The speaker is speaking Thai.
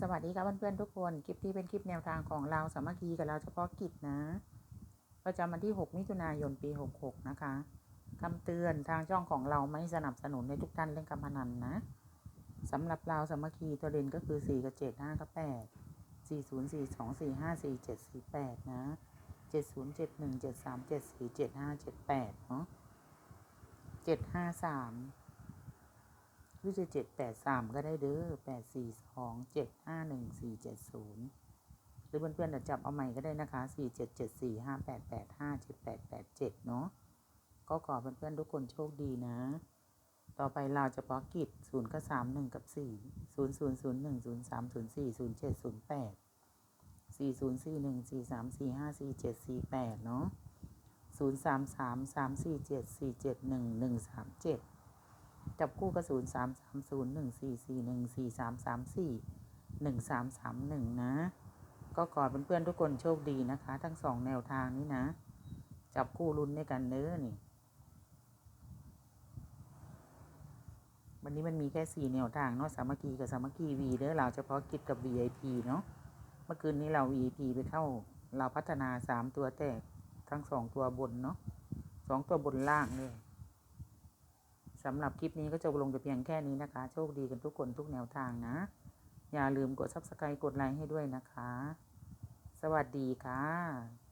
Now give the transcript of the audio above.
สวัสดีครับเพื่อนๆทุกคน คลิปนี้เป็นคลิปแนวทางของเราสามัคคีกับเราเฉพาะกิจนะ ประจำวันที่ 6 มิถุนายนปี 66 นะคะคำเตือนทางช่องของเราไม่สนับสนุนให้ทุกท่านเล่นการพนันนะสำหรับเราสามัคคีตัวเด่นก็คือ 4 กับ 7 5 กับ 8 4 0 4 2 4 5 4 7 4 8 นะ 70 71 73 74 75 78 เนาะ753 รือจะเจ็ดแปดสามก็ได้เด้อแปดสี่สองเจ็ดห้าหนึ่งสี่เจ็ดศูนย์หรือเพื่อนๆจะจับเอาใหม่ก็ได้นะคะสี่เจ็ดเจ็ดสี่ห้าแปดแปดห้าเจ็ดแปดแปดเจ็ดเนาะก็ขอเพื่อนๆทุกคนโชคดีนะ ต่อไปเราจะพาะกิจศูนย์กับสามหนึ่งกับสี่ศูนย์ศูนย์ศูนย์หนึ่งศูนย์สามศูนย์สี่ศูนย์เจ็ดศูนย์แปดสี่ศูนย์สี่หนึ่งสี่สามสี่ห้าสี่เจ็ดสี่แปดเนาะศูนย์สามสามสามสี่เจ็ดสี่เจ็ดหนึ่งหนึ่งสามเจ็ด จับคู่กระสุนสามสามศูนย์หนึ่งสี่สี่หนึ่งสี่สามสามสี่หนึ่งสามสามหนึ่งนะ ก็ขอเพื่อนๆทุกคนโชคดีนะคะ ทั้งสองแนวทางนี้นะ จับคู่ลุ้นด้วยกันเนื้อนี่ วันนี้มันมีแค่สี่แนวทางเนาะสามัคคีกับสามัคคีวีเด้อเราเฉพาะกิจกับ VIP เนาะเมื่อคืนนี้เรา VIP ไปเข้า เราพัฒนาสามตัวแตกทั้งสองตัวบนเนาะสองตัวบนล่างเลย สำหรับคลิปนี้ก็จะลงแต่เพียงแค่นี้นะคะ โชคดีกันทุกคนทุกแนวทางนะ อย่าลืมกด subscribe กดไลค์ให้ด้วยนะคะ สวัสดีค่ะ